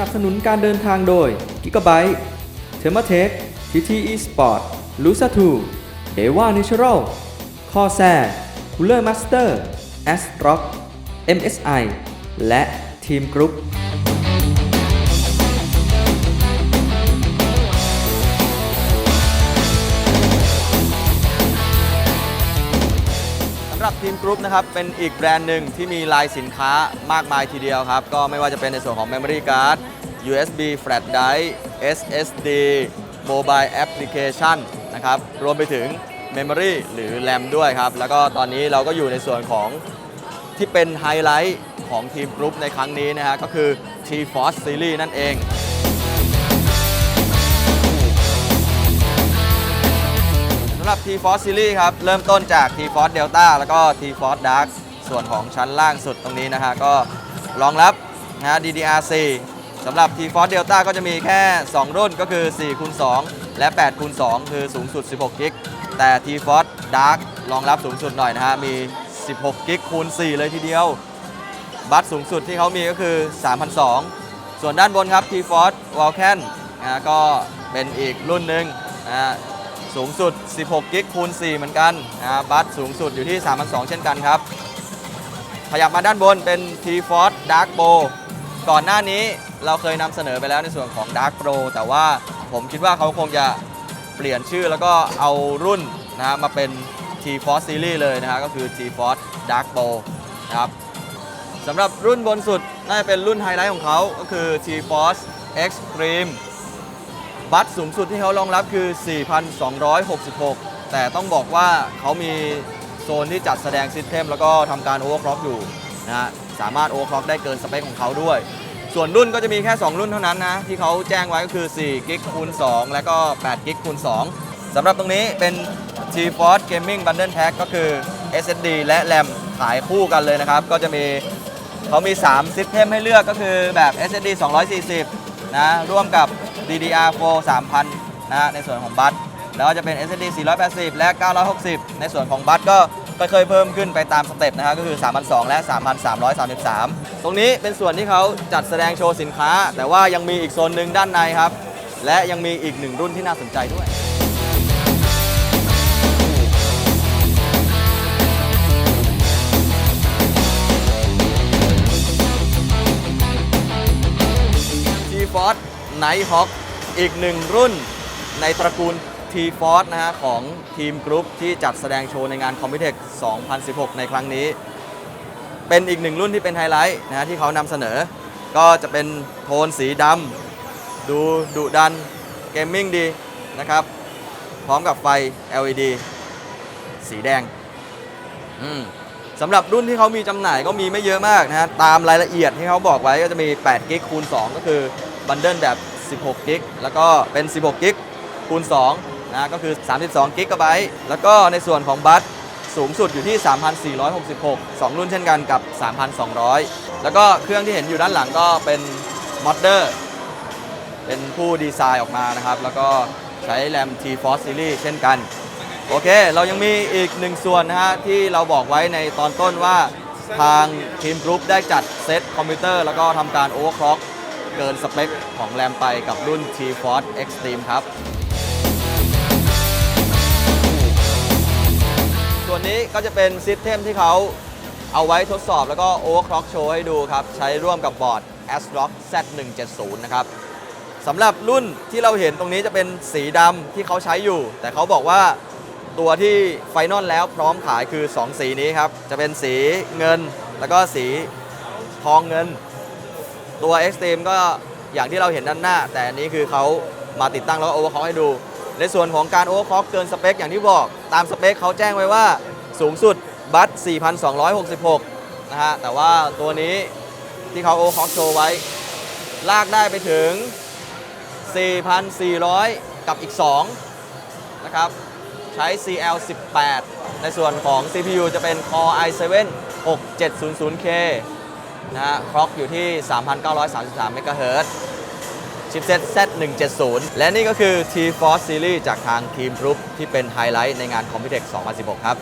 นับสนุนการเดินทางโดย Gigabyte t h e r m a t e c h TTE Sport l u s a 2 d e v a Natural c o r s a i r Cooler Master Astrock MSI และ Team Group ทีมกรุ๊ปนะครับเป็นอีกแบรนด์หนึ่งที่มีลายสินค้ามากมายทีเดียวครับ ก็ไม่ว่าจะเป็นในส่วนของ Memory Card USB Flash Drive SSD Mobile Application นะครับรวมไปถึง Memory หรือ RAM ด้วยครับ แล้วก็ตอนนี้เราก็อยู่ในส่วนของที่เป็นไฮไลท์ของทีมกรุ๊ปในครั้งนี้นะฮะก็คือ T-Force Series นั่นเองำหรับ T-Force Series ครับ เริ่มต้นจาก T-Force Delta แล้วก็ T-Force Dark ส่วนของชั้นล่างสุดตรงนี้นะฮะก็รองรับนะ DDR4 สำหรับ T-Force Delta ก็จะมีแค่ 2 รุ่นก็คือ4คูณ2และ8คูณ2คือสูงสุด 16 กิก แต่ T-Force Dark รองรับสูงสุดหน่อยนะฮะ มี 16 กิกคูณ 4 เลยทีเดียว บัตสูงสุดที่เขามีก็คือ3,200ส่วนด้านบนครับ T-Force Vulcan นะฮะก็เป็นอีกรุ่นหนึ่งนะฮะ สูงสุด 16 กิกคูณ 4 เหมือนกันนะบัตสูงสุดอยู่ที่ 3,200 เช่นกันครับ ขยับมาด้านบนเป็น T-Force Dark Pro ก่อนหน้านี้เราเคยนำเสนอไปแล้วในส่วนของ Dark Pro แต่ว่าผมคิดว่าเขาคงจะเปลี่ยนชื่อแล้วก็เอารุ่นนะฮะมาเป็น T-Force Series เลยนะฮะก็คือ T-Force Dark Pro นะครับสำหรับรุ่นบนสุดน่าจะเป็นรุ่นไฮไลท์ของเขาก็คือ T-Force Extreme บัตรสูงสุดที่เขารองรับคือ 4,266 แต่ต้องบอกว่าเขามีโซนที่จัดแสดงซิสเต็มแล้วก็ทำการโอเวอร์คล็อกอยู่นะฮะสามารถโอเวอร์คล็อกได้เกินสเปคของเขาด้วย ส่วนรุ่นก็จะมีแค่ 2 รุ่นเท่านั้นนะ ที่เขาแจ้งไว้ก็คือ4กิกคูณ2และก็8กิกคูณ2สำหรับตรงนี้เป็น T-Force Gaming Bundle Pack ก็คือ SSD และ RAM ขายคู่กันเลยนะครับ ก็จะมีเขามี3ซิสเต็มให้เลือกก็คือแบบ SSD 240 นะร่วมกับ DDR4 3000 นะฮะในส่วนของบัตแล้วก็จะเป็น SSD 480 และ 960 ในส่วนของบัตก็ค่อยๆเพิ่มขึ้นไปตามสเต็ปนะฮะก็คือ3,200และ 3,333 ตรงนี้เป็นส่วนที่เขาจัดแสดงโชว์สินค้า แต่ว่ายังมีอีกโซนหนึ่งด้านในครับ และยังมีอีกหนึ่งรุ่นที่น่าสนใจด้วย T-Force Nighthawk อีกหนึ่งรุ่นในตระกูล T-Force นะฮะของทีมกรุ๊ปที่จัดแสดงโชว์ในงาน Computex 2016 ในครั้งนี้ เป็นอีกหนึ่งรุ่นที่เป็นไฮไลท์นะฮะที่เขานำเสนอ ก็จะเป็นโทนสีดำดูดุดันเกมมิ่งดีนะครับ พร้อมกับไฟ LED สีแดงสำหรับรุ่นที่เขามีจำหน่ายก็มีไม่เยอะมากนะฮะตามรายละเอียดที่เขาบอกไว้ก็จะมี8กิกคูณ2ก็คือ บันเดิลแบบ 16 กิก แล้วก็เป็น 16 กิกคูณ2นะ ก็คือ 32 กิกะไบต์ แล้วก็ในส่วนของบัสสูงสุดอยู่ที่ 3,466 2 รุ่นเช่นกันกับ 3,200 แล้วก็เครื่องที่เห็นอยู่ด้านหลังก็เป็นมอดเดอร์ เป็นผู้ดีไซน์ออกมานะครับ แล้วก็ใช้แรม T-Force Series เช่นกัน โอเค เรายังมีอีกหนึ่งส่วนนะฮะที่เราบอกไว้ในตอนต้นว่าทางทีมกรุ๊ปได้จัดเซตคอมพิวเตอร์ แล้วก็ทำการโอเวอร์คล็อก เกินสเปคของแรมไปกับรุ่น T-Force Extreme ครับ ส่วนนี้ก็จะเป็นซิสเต็มที่เขาเอาไว้ทดสอบแล้วก็โอเวอร์คล็อกโชว์ให้ดูครับ ใช้ร่วมกับบอร์ด ASRock Z170 นะครับสำหรับรุ่นที่เราเห็นตรงนี้จะเป็นสีดำที่เขาใช้อยู่ แต่เขาบอกว่าตัวที่ไฟนอลแล้วพร้อมขายคือ 2 สีนี้ครับ จะเป็นสีเงินแล้วก็สีทองเงิน ตัว Extreme ก็อย่างที่เราเห็นด้านหน้า แต่อันนี้คือเขามาติดตั้งแล้วก็โอเวอร์คอให้ดู ในส่วนของการโอเวอร์คอเกินสเปคอย่างที่บอกตามสเปคเขาแจ้งไว้ว่าสูงสุดบัต4,266 นะฮะ แต่ว่าตัวนี้ที่เขาโอเวอร์คอโชว์ไว้ ลากได้ไปถึง 4,400 กับอีก 2 นะครับ ใช้ CL18 ในส่วนของ CPU จะเป็น Core i7 6700K นะฮะคล็อกอยู่ที่ 3,933 MHz ชิปเซ็ต Z170 และนี่ก็คือ T-Force Series จากทางทีมกรุ๊ปที่เป็นไฮไลท์ในงาน Computex 2016 ครับ